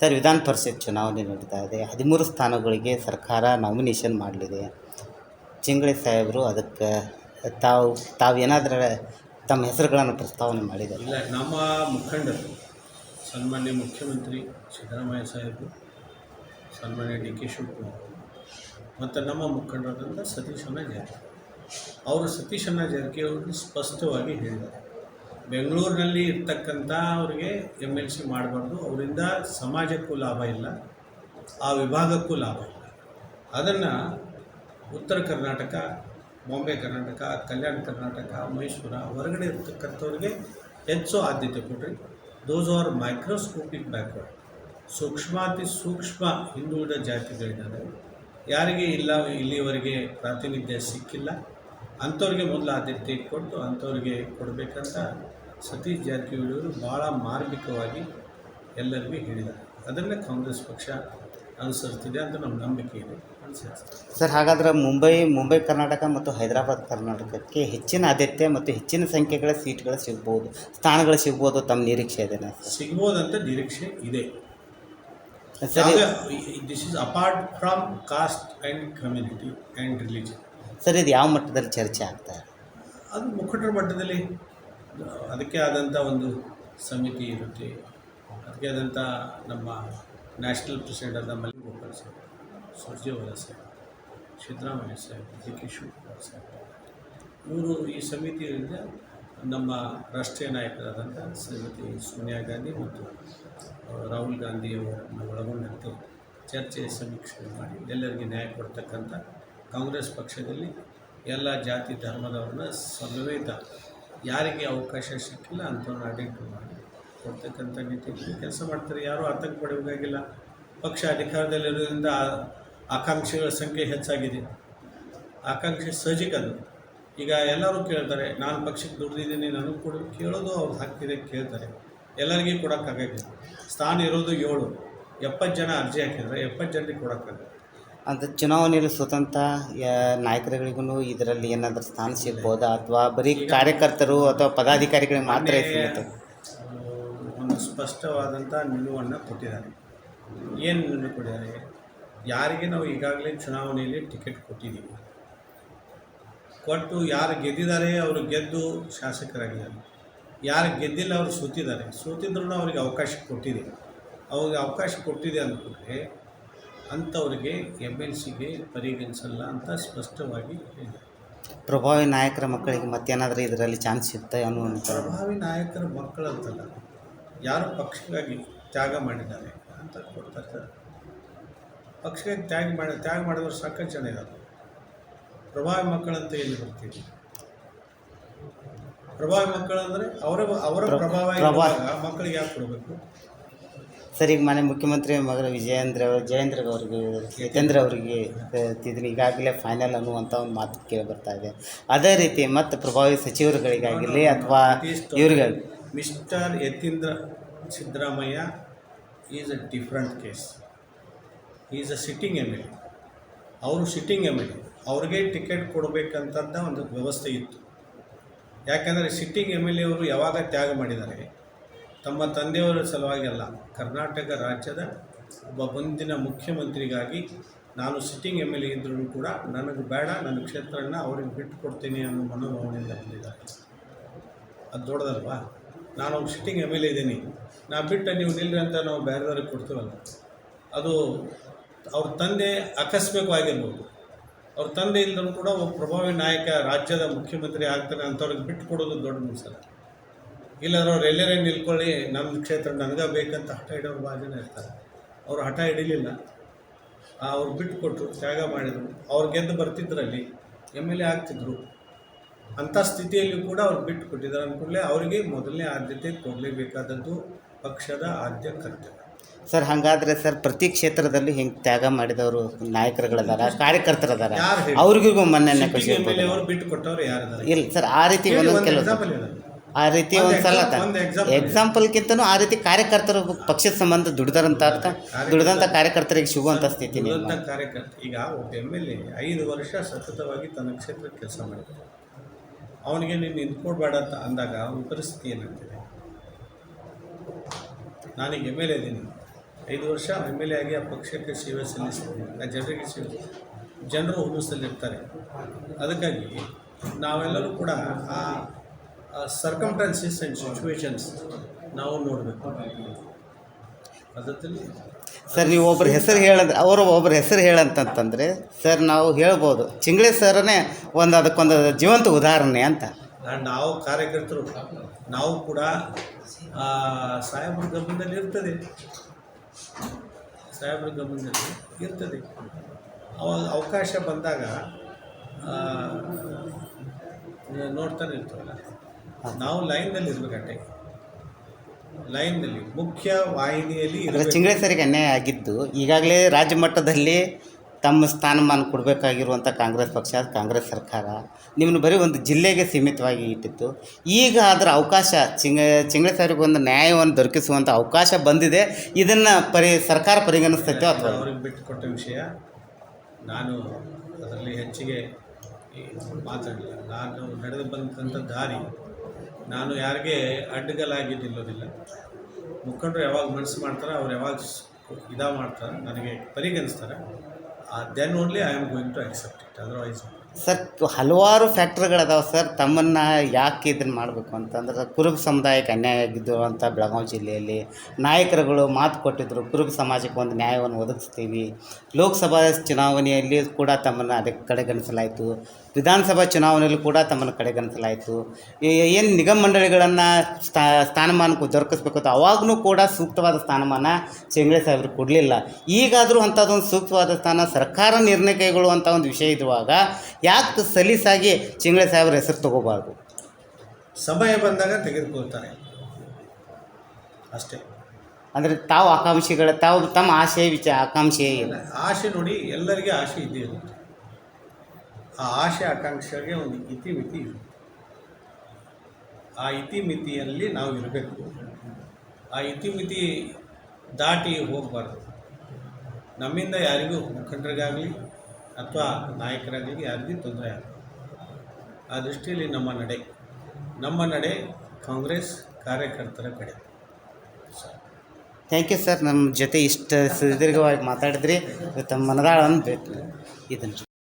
Sir, ವಿಧಾನ ಪರಿಷತ್ ಚುನಾವಣೆ ನಡೀತಾ ಇದೆ. ಹದಿಮೂರು ಸ್ಥಾನಗಳಿಗೆ ಸರ್ಕಾರ ನಾಮಿನೇಷನ್ ಮಾಡಲಿದೆ. ಚಿಂಗಳಿ ಸಾಹೇಬರು ಅದಕ್ಕೆ ತಾವು ತಾವು ಏನಾದರೂ ತಮ್ಮ ಹೆಸರುಗಳನ್ನು ಪ್ರಸ್ತಾವನೆ ಮಾಡಿದ್ದಾರೆ. ಇಲ್ಲ, ನಮ್ಮ ಮುಖಂಡರು, ಸನ್ಮಾನ್ಯ ಮುಖ್ಯಮಂತ್ರಿ ಸಿದ್ದರಾಮಯ್ಯ ಸಾಹೇಬರು, ಸನ್ಮಾನ್ಯ ಡಿ ಕೆ ಶಿವಕುಮಾರ್ ಮತ್ತು ನಮ್ಮ ಮುಖಂಡರಾದಂಥ ಸತೀಶಣ್ಣ ಜಾರಕಿಹೊಳಿ. ಅವರು ಸತೀಶಣ್ಣ ಅವರು ಸ್ಪಷ್ಟವಾಗಿ ಹೇಳಿದ್ದಾರೆ. ಬೆಂಗಳೂರಿನಲ್ಲಿ ಇರ್ತಕ್ಕಂಥ ಅವರಿಗೆ ಎಂ ಎಲ್ ಸಿ ಮಾಡಬಾರ್ದು. ಅವರಿಂದ ಸಮಾಜಕ್ಕೂ ಲಾಭ ಇಲ್ಲ, ಆ ವಿಭಾಗಕ್ಕೂ ಲಾಭ ಇಲ್ಲ. ಅದನ್ನು ಉತ್ತರ ಕರ್ನಾಟಕ, ಬಾಂಬೆ ಕರ್ನಾಟಕ, ಕಲ್ಯಾಣ ಕರ್ನಾಟಕ, ಮೈಸೂರ ಹೊರಗಡೆ ಇರ್ತಕ್ಕಂಥವ್ರಿಗೆ ಹೆಚ್ಚು ಆದ್ಯತೆ ಕೊಡ್ರಿ ದೋಸ್ ಆರ್ ಮೈಕ್ರೋಸ್ಕೋಪಿಕ್ ಬ್ಯಾಕ್ವರ್ಡ್ ಸೂಕ್ಷ್ಮಾತಿ ಸೂಕ್ಷ್ಮ ಹಿಂದುಳಿದ ಜಾತಿಗಳಿದ್ದಾರೆ. ಯಾರಿಗೆ ಇಲ್ಲ, ಇಲ್ಲಿವರೆಗೆ ಪ್ರಾತಿನಿಧ್ಯ ಸಿಕ್ಕಿಲ್ಲ. ಅಂಥವ್ರಿಗೆ ಮೊದಲು ಆದ್ಯತೆ ಕೊಟ್ಟು ಅಂಥವ್ರಿಗೆ ಕೊಡಬೇಕಂತ ಸತೀಶ್ ಜಾರಕಿಹೊಳಿಯವರು ಭಾಳ ಮಾರ್ಮಿಕವಾಗಿ ಎಲ್ಲರಿಗೂ ಹೇಳಿದ್ದಾರೆ. ಅದನ್ನೇ ಕಾಂಗ್ರೆಸ್ ಪಕ್ಷ ಅನುಸರಿಸ್ತಿದೆ ಅಂತ ನಮ್ಮ ನಂಬಿಕೆ ಇದೆ. ಸರ್ ಹಾಗಾದ್ರೆ ಮುಂಬೈ ಮುಂಬೈ ಕರ್ನಾಟಕ ಮತ್ತು ಹೈದರಾಬಾದ್ ಕರ್ನಾಟಕಕ್ಕೆ ಹೆಚ್ಚಿನ ಆದ್ಯತೆ ಮತ್ತು ಹೆಚ್ಚಿನ ಸಂಖ್ಯೆಗಳ ಸೀಟ್ಗಳು ಸಿಗ್ಬೋದು ಸ್ಥಾನಗಳು ಸಿಗ್ಬೋದು ತಮ್ಮ ನಿರೀಕ್ಷೆ ಇದೆನಾ ಸಿಗ್ಬೋದಂತ ನಿರೀಕ್ಷೆ ಇದೆ. Sir this is apart from caste and community and religion sir ಇದು ಯಾವ ಮಟ್ಟದಲ್ಲಿ ಚರ್ಚೆ ಆಗ್ತಾ ಇದೆ? ಅದು ಮುಖಂಡರ ಮಟ್ಟದಲ್ಲಿ. ಅದಕ್ಕೆ ಆದಂಥ ಒಂದು ಸಮಿತಿ ಇರುತ್ತೆ. ಅದಕ್ಕೆ ಆದಂಥ ನಮ್ಮ ನ್ಯಾಷನಲ್ ಪ್ರೆಸಿಡೆಂಟ್ ಆದ ಮಲ್ಲಿಕ್ ಗೋಪಾಲ್ ಸಾಹೇಬ್, ಸುರ್ಜೇವಾಲ ಸಾಹೇಬ್, ಸಿದ್ದರಾಮಯ್ಯ ಸಾಹೇಬ್ ಜಿ ಕೆ ಶಿವಕುಮಾರ್ ಸಾಹೇಬ್. ಇವರು ಈ ಸಮಿತಿಯಿಂದ ನಮ್ಮ ರಾಷ್ಟ್ರೀಯ ನಾಯಕರಾದಂಥ ಶ್ರೀಮತಿ ಸೋನಿಯಾ ಗಾಂಧಿ ಮತ್ತು ರಾಹುಲ್ ಗಾಂಧಿಯವರನ್ನು ಒಳಗೊಂಡಂತೆ ಚರ್ಚೆ ಸಮೀಕ್ಷೆ ಮಾಡಿ ಎಲ್ಲರಿಗೆ ನ್ಯಾಯ ಕೊಡ್ತಕ್ಕಂಥ ಕಾಂಗ್ರೆಸ್ ಪಕ್ಷದಲ್ಲಿ ಎಲ್ಲ ಜಾತಿ ಧರ್ಮದವ್ರನ್ನ ಸಮೇತ ಯಾರಿಗೆ ಅವಕಾಶ ಸಿಕ್ಕಿಲ್ಲ ಅಂಥವ್ರು ಅಡಿಕ್ಟ್ ಮಾಡಿ. ಕೊಡ್ತಕ್ಕಂಥ ನಿಟ್ಟಿನಲ್ಲಿ ಕೆಲಸ ಮಾಡ್ತಾರೆ. ಯಾರೂ ಆತಂಕ ಪಡಬೇಕಾಗಿಲ್ಲ ಪಕ್ಷ ಅಧಿಕಾರದಲ್ಲಿರೋದ್ರಿಂದ ಆಕಾಂಕ್ಷೆಗಳ ಸಂಖ್ಯೆ ಹೆಚ್ಚಾಗಿದೆ. ಆಕಾಂಕ್ಷೆ ಸಹಜಿಕ ಅದು. ಈಗ ಎಲ್ಲರೂ ಕೇಳ್ತಾರೆ, ನಾನು ಪಕ್ಷಕ್ಕೆ ದುಡ್ದಿದ್ದೀನಿ, ನನಗೆ ಕೊಡು. ಕೇಳೋದು ಅವ್ರು ಹಾಕ್ತಿದೆ, ಕೇಳ್ತಾರೆ. ಎಲ್ಲರಿಗೂ ಕೊಡೋಕ್ಕಾಗಲ್ಲ ಸ್ಥಾನ ಇರೋದು ಏಳು. ಎಪ್ಪತ್ತು ಜನ ಅರ್ಜಿ ಹಾಕಿದರೆ ಎಪ್ಪತ್ತು ಜನರಿಗೆ ಕೊಡೋಕ್ಕಾಗಲ್ಲ. ಅಂತ ಚುನಾವಣೆಯಲ್ಲಿ ಸ್ವತಂತ್ರ ಯಾ- ನಾಯಕರುಗಳಿಗೂ ಇದರಲ್ಲಿ ಏನಾದರೂ ಸ್ಥಾನ ಸಿಗ್ಬೋದಾ? ಅಥವಾ ಬರೀ ಕಾರ್ಯಕರ್ತರು ಅಥವಾ ಪದಾಧಿಕಾರಿಗಳಿಗೆ ಮಾತ್ರ ಸಿಗುತ್ತೆ? ಒಂದು ಸ್ಪಷ್ಟವಾದಂಥ ನಿಲುವನ್ನು ಕೊಟ್ಟಿದ್ದಾರೆ. ಏನು ನಿಲುವು ಕೊಟ್ಟಿದ್ದಾರೆ? ಯಾರಿಗೆ ನಾವು ಈಗಾಗಲೇ ಚುನಾವಣೆಯಲ್ಲಿ ಟಿಕೆಟ್ ಕೊಟ್ಟಿದ್ದೀವಿ. ಕೊಟ್ಟು ಯಾರು ಗೆದ್ದಿದ್ದಾರೆ ಅವರು ಗೆದ್ದು ಶಾಸಕರಾಗಿದ್ದಾರೆ. ಯಾರು ಗೆದ್ದಿಲ್ಲ ಅವರು ಸೋತಿದ್ದಾರೆ. ಸೋತಿದ್ರೂ ಅವ್ರಿಗೆ ಅವಕಾಶ ಕೊಟ್ಟಿದೆ. ಅವ್ರಿಗೆ ಅವಕಾಶ ಕೊಟ್ಟಿದೆ ಅಂದ್ಕೊಂಡ್ರೆ ಅಂಥವ್ರಿಗೆ ಎಂ ಎಲ್ ಸಿಗೆ ಪರಿಗಣಿಸಲ್ಲ ಅಂತ ಸ್ಪಷ್ಟವಾಗಿ ಹೇಳಿದ್ದಾರೆ. ಪ್ರಭಾವಿ ನಾಯಕರ ಮಕ್ಕಳಿಗೆ ಮತ್ತೇನಾದರೂ ಇದರಲ್ಲಿ ಚಾನ್ಸ್ ಸಿಗ್ತಾ ಅನ್ನುವಂಥ ಪ್ರಭಾವಿ ನಾಯಕರ ಮಕ್ಕಳಂತಲ್ಲ ಯಾರು ಪಕ್ಷಕ್ಕಾಗಿ ತ್ಯಾಗ ಮಾಡಿದ್ದಾರೆ ಅಂತ ಕೊಡ್ತಾರೆ ಇರ್ತಾರೆ. ಪಕ್ಷಕ್ಕೆ ತ್ಯಾಗ ಮಾಡಿ ತ್ಯಾಗ ಮಾಡಿದವರು ಸಾಕಷ್ಟು ಜನ ಇದ್ದಾರೆ. ಪ್ರಭಾವಿ ಮಕ್ಕಳಂತ ಎಲ್ಲಿ ಬರ್ತೀವಿ ಪ್ರಭಾವಿ ಮಕ್ಕಳಂದರೆ ಅವರ ಅವರ ಪ್ರ- ಪ್ರಭಾವ ಮಕ್ಕಳಿಗೆ ಯಾಕೆ ಕೊಡಬೇಕು? ಸರ್ ಈಗ ಮನೆ ಮುಖ್ಯಮಂತ್ರಿ ಮಗನ ವಿಜಯೇಂದ್ರ ಜಯೇಂದ್ರ ಅವರಿಗೆ, ಯತೇಂದ್ರ ಅವರಿಗೆ ಇದನ್ನು ಈಗಾಗಲೇ ಫೈನಲ್ ಅನ್ನುವಂಥ ಒಂದು ಮಾತು ಕೇಳಿ ಬರ್ತಾ ಇದೆ. ಅದೇ ರೀತಿ ಮತ್ತು ಪ್ರಭಾವಿ ಸಚಿವರುಗಳಿಗಾಗಲಿ ಅಥವಾ ಇವ್ರಿಗಾಗಿ. Mister Yathindra Siddaramaiah is a different case is a sitting M L A ಅವರು ಸಿಟ್ಟಿಂಗ್ ಎಂ ಎಲ್ ಎ ಅವ್ರಿಗೆ ಟಿಕೆಟ್ ಕೊಡಬೇಕಂತಂದ ಒಂದು ವ್ಯವಸ್ಥೆ ಇತ್ತು. ಯಾಕೆಂದರೆ ಸಿಟ್ಟಿಂಗ್ ಎಂ ಎಲ್ ಎ ಅವರು ಯಾವಾಗ ತ್ಯಾಗ ಮಾಡಿದ್ದಾರೆ? ತಮ್ಮ ತಂದೆಯವರ ಸಲುವಾಗಿ ಅಲ್ಲ, ಕರ್ನಾಟಕ ರಾಜ್ಯದ ಒಬ್ಬ ಮುಂದಿನ ಮುಖ್ಯಮಂತ್ರಿಗಾಗಿ ನಾನು ಸಿಟ್ಟಿಂಗ್ ಎಂ ಎಲ್ ಎ ಕೂಡ ನನಗೆ ಬೇಡ, ನನ್ನ ಕ್ಷೇತ್ರನ ಅವ್ರಿಗೆ ಬಿಟ್ಟು ಕೊಡ್ತೀನಿ ಅನ್ನೋ ಮನೋಭಾವನೆಯಿಂದ ಬಂದಿದ್ದಾರೆ. ಅದು ದೊಡ್ಡದಲ್ವಾ? ನಾನು ಸಿಟ್ಟಿಂಗ್ ಎಂ ಎಲ್ ಎ ಇದ್ದೀನಿ. ನಾ ಬಿಟ್ಟು ನೀವು ನಿಲ್ಲ್ರಿ ಅಂತ ನಾವು ಬೇರೆದವ್ರಿಗೆ ಕೊಡ್ತೀವಲ್ಲ. ಅದು ಅವ್ರ ತಂದೆ ಆಕಸ್ಮಿಕವಾಗಿರ್ಬೋದು ಅವ್ರ ತಂದೆ ಇಲ್ಲರೂ ಕೂಡ ಒಬ್ಬ ಪ್ರಭಾವಿ ನಾಯಕ ರಾಜ್ಯದ ಮುಖ್ಯಮಂತ್ರಿ ಆಗ್ತಾನೆ ಅಂಥವ್ರಿಗೆ ಬಿಟ್ಟು ಕೊಡೋದು ದೊಡ್ಡ ಮುನ್ಸಲ ಇಲ್ಲಾಂದ್ರೆ ಅವ್ರು ಎಲ್ಲರೇ ನಿಲ್ಕೊಳ್ಳಿ ನಮ್ಮ ಕ್ಷೇತ್ರ ನನಗೆ ಬೇಕಂತ ಹಠ ಹಿಡಿಯೋರು ಭಾಳ ಜನ ಇರ್ತಾರೆ. ಅವರು ಹಠ ಹಿಡಿಲಿಲ್ಲ. ಅವ್ರು ಬಿಟ್ಟು ಕೊಟ್ಟರು ತ್ಯಾಗ ಮಾಡಿದರು. ಅವ್ರು ಗೆದ್ದು ಬರ್ತಿದ್ರಲ್ಲಿ ಎಂ ಎಲ್ ಎ ಆಗ್ತಿದ್ರು. ಅಂಥ ಸ್ಥಿತಿಯಲ್ಲಿ ಕೂಡ ಅವ್ರು ಬಿಟ್ಟು ಕೊಟ್ಟಿದ್ದಾರೆ ಅಂದ್ಕೂಡಲೇ ಅವರಿಗೆ ಮೊದಲನೇ ಆದ್ಯತೆ ಕೊಡಲೇಬೇಕಾದದ್ದು ಪಕ್ಷದ ಆದ್ಯ ಕರ್ತವ್ಯ. ಸರ್ ಹಾಗಾದ್ರೆ ಸರ್ ಪ್ರತಿ ಕ್ಷೇತ್ರದಲ್ಲಿ ಹೆಂಗೆ ತ್ಯಾಗ ಮಾಡಿದವರು ನಾಯಕರುಗಳದಾರ ಕಾರ್ಯಕರ್ತರದಾರ? ಯಾರು? ಅವ್ರಿಗೂ ಮನ್ನಣೆ ಅವರು ಬಿಟ್ಟು ಕೊಟ್ಟವ್ರು ಯಾರಿದ್ದಾರೆ? ಇಲ್ಲ ಸರ್ ಆ ರೀತಿ ಒಂದೊಂದು ಒಂದು ಕೆಲವು. ಆ ರೀತಿ ಒಂದು ಸಲ. ಎಕ್ಸಾಂಪಲ್ಗಿಂತನೂ ಆ ರೀತಿ ಕಾರ್ಯಕರ್ತರು ಪಕ್ಷದ ಸಂಬಂಧ ದುಡಿದಾರಂತ ಅರ್ಥ. ದುಡಿದಂಥ ಕಾರ್ಯಕರ್ತರಿಗೆ ಸಿಗುವಂಥ ಸ್ಥಿತಿ ಕಾರ್ಯಕರ್ತ ಈಗ ಒಬ್ಬ ಎಂ ಎಲ್ ಎ ಐದು ವರ್ಷ ಸತತವಾಗಿ ತನ್ನ ಕ್ಷೇತ್ರಕ್ಕೆ ಕೆಲಸ ಮಾಡಿದ್ರು ಅವನಿಗೆ ನೀನು ನಿಂತ್ಕೊಡ್ಬೇಡ ಅಂತ ಅಂದಾಗ ಅವನ ಪರಿಸ್ಥಿತಿ ಏನಾಗ್ತದೆ? ನಾನೀಗ ಎಂ ಎಲ್ ಎ ಇದ್ದೀನಿ. ಐದು ವರ್ಷ ಎಂ ಎಲ್ ಎ ಆಗಿ ಆ ಪಕ್ಷಕ್ಕೆ ಸೇವೆ ಸಲ್ಲಿಸ್ತೀನಿ. ಆ ಜನರಿಗೆ ಸೇವೆ ಜನರು ಹುಮ್ಮಸ್ಸಲ್ಲಿರ್ತಾರೆ ಅದಕ್ಕಾಗಿ ನಾವೆಲ್ಲರೂ ಕೂಡ ಆ ಸರ್ಕಮ್ಟನ್ಸಸ್ ಆ್ಯಂಡ್ ಸಿಚುವೇಶನ್ಸ್ ನಾವು ನೋಡಬೇಕು. ಸರ್ ನೀವು ಒಬ್ಬರ ಹೆಸರು ಹೇಳಂದ್ರೆ ಅವರು ಒಬ್ಬರ ಹೆಸರು ಹೇಳಂತಂತಂದರೆ ಸರ್ ನಾವು ಹೇಳ್ಬೋದು ಚಿಂಗ್ಳೆ ಸರ್ನೇ ಒಂದು ಅದಕ್ಕೊಂದು ಜೀವಂತ ಉದಾಹರಣೆ ಅಂತ. ನಾವು ಕಾರ್ಯಕರ್ತರು ನಾವು ಕೂಡ ಸಾಹೇಬ್ರ ಗಮನದಲ್ಲಿ ಇರ್ತದೆ. ಸಾಹೇಬ್ರ ಗಮನದಲ್ಲಿ ಇರ್ತದೆ. ಅವಾಗ ಅವಕಾಶ ಬಂದಾಗ ನೋಡ್ತಾನೆ ಇರ್ತಾವಲ್ಲ ನಾವು ಲೈನ್ನಲ್ಲಿ ಇರಬೇಕಂತೆ ಲೈನ್ನಲ್ಲಿ ಮುಖ್ಯ ವಾಹಿನಿಯಲ್ಲಿ ಚಿಂಗ್ರೆ ಚಿಂಗ್ಳೆ ಸರಿಗೆ ಅನ್ಯಾಯ ಆಗಿದ್ದು ಈಗಾಗಲೇ ರಾಜ್ಯ ಮಟ್ಟದಲ್ಲಿ ತಮ್ಮ ಸ್ಥಾನಮಾನ ಕೊಡಬೇಕಾಗಿರುವಂಥ ಕಾಂಗ್ರೆಸ್ ಪಕ್ಷ ಕಾಂಗ್ರೆಸ್ ಸರ್ಕಾರ ನಿಮ್ಮನ್ನು ಬರೀ ಒಂದು ಜಿಲ್ಲೆಗೆ ಸೀಮಿತವಾಗಿ ಇಟ್ಟಿತ್ತು. ಈಗ ಅದರ ಅವಕಾಶ ಚಿಂಗ ಚಿಂಗ್ಳೆ ಸಾರಿಗೆ ಒಂದು ನ್ಯಾಯವನ್ನು ದೊರಕಿಸುವಂಥ ಅವಕಾಶ ಬಂದಿದೆ. ಇದನ್ನು ಪರಿ ಸರ್ಕಾರ ಪರಿಗಣಿಸ್ತೈತೆ ಅಥವಾ? ಅವ್ರಿಗೆ ಬಿಟ್ಟುಕೊಟ್ಟ ವಿಷಯ ನಾನು ಅದರಲ್ಲಿ ಹೆಚ್ಚಿಗೆ ಮಾತಾಡಲಿಲ್ಲ. ನಾನು ನಡೆದು ಬಂದಂಥ ದಾರಿ ನಾನು ಯಾರಿಗೆ ಅಡ್ಡಗಲಾಗಿ ನಿಲ್ಲೋದಿಲ್ಲ. ಮುಖಂಡರು ಯಾವಾಗ ಮನಸ್ಸು ಮಾಡ್ತಾರೆ ಅವ್ರು ಯಾವಾಗ ಇದ ಮಾಡ್ತಾರೆ ನನಗೆ ಪರಿಗಣಿಸ್ತಾರೆ. Then only I am going to accept it otherwise sir, ಹಲವಾರು ಫ್ಯಾಕ್ಟ್ರಿಗಳದಾವೆ ಸರ್, ತಮ್ಮನ್ನು ಯಾಕೆ ಇದನ್ನು ಮಾಡಬೇಕು ಅಂತಂದ್ರೆ ಕುರುಬ ಸಮುದಾಯಕ್ಕೆ ಅನ್ಯಾಯ ಆಗಿದ್ದು ಅಂತ ಬೆಳಗಾವಿ ಜಿಲ್ಲೆಯಲ್ಲಿ ನಾಯಕರುಗಳು ಮಾತು ಕೊಟ್ಟಿದ್ದರು ಕುರುಬ ಸಮಾಜಕ್ಕೆ ಒಂದು ನ್ಯಾಯವನ್ನು ಒದಗಿಸ್ತೀವಿ. ಲೋಕಸಭಾ ಚುನಾವಣೆಯಲ್ಲಿ ಕೂಡ ತಮ್ಮನ್ನು ಅದಕ್ಕೆ ಕಡೆಗಣಿಸಲಾಯಿತು. ವಿಧಾನಸಭಾ ಚುನಾವಣೆಯಲ್ಲೂ ಕೂಡ ತಮ್ಮನ್ನು ಕಡೆಗಣಿಸಲಾಯಿತು. ಏನು ನಿಗಮ ಮಂಡಳಿಗಳನ್ನು ಸ್ಥಾ ಸ್ಥಾನಮಾನಕ್ಕೆ ದೊರಕಿಸ್ಬೇಕು ಅಂತ ಅವಾಗೂ ಕೂಡ ಸೂಕ್ತವಾದ ಸ್ಥಾನಮಾನ ಚೆಂಗ್ಳೆ ಸಾಹೇಬರು ಕೊಡಲಿಲ್ಲ. ಈಗಾದರೂ ಅಂಥದ್ದೊಂದು ಸೂಕ್ತವಾದ ಸ್ಥಾನ ಸರ್ಕಾರ ನಿರ್ಣಯ ಕೈಗೊಳ್ಳುವಂಥ ಒಂದು ವಿಷಯ ಇರುವಾಗ ಯಾಕೆ ಸಲೀಸಾಗಿ ಚಿಂಗ್ಳೆ ಸಾಹೇಬ್ರ ಹೆಸರು ತಗೋಬಾರ್ದು? ಸಮಯ ಬಂದಾಗ ತೆಗೆದುಕೊಳ್ತಾರೆ. ಅಷ್ಟೇ. ಅಂದರೆ ತಾವು ಆಕಾಂಕ್ಷಿಗಳ ತಾವು ತಮ್ಮ ಆಶಯ ವಿಚಾರ ಆಕಾಂಕ್ಷೆ ಆಶೆ ಆಸೆ ನೋಡಿ ಎಲ್ಲರಿಗೆ ಆಸೆ ಇದ್ದೇ ಇರುತ್ತೆ ಆ ಆಶೆ ಆಕಾಂಕ್ಷೆಗೆ ಒಂದು ಇತಿಮಿತಿ ಇರುತ್ತೆ ಆ ಇತಿಮಿತಿಯಲ್ಲಿ ನಾವು ಇರಬೇಕು. ಆ ಇತಿಮಿತಿ ದಾಟಿ ಹೋಗಬಾರ್ದು. ನಮ್ಮಿಂದ ಯಾರಿಗೂ ಮುಖಂಡರಿಗಾಗಲಿ ಅಥವಾ ನಾಯಕರಾಗಲಿ ಯಾರಿಗೂ ತೊಂದರೆ ಆಗಲಿ ಆ ದೃಷ್ಟಿಯಲ್ಲಿ ನಮ್ಮ ನಡೆ. ನಮ್ಮ ನಡೆ ಕಾಂಗ್ರೆಸ್ ಕಾರ್ಯಕರ್ತರ ಕಡೆ. Thank you sir. ನಮ್ಮ ಜೊತೆ ಇಷ್ಟು ಸುದೀರ್ಘವಾಗಿ ಮಾತಾಡಿದ್ರಿ. ತಮ್ಮ ಮನದಾಳವನ್ನು ಇದನ್ನು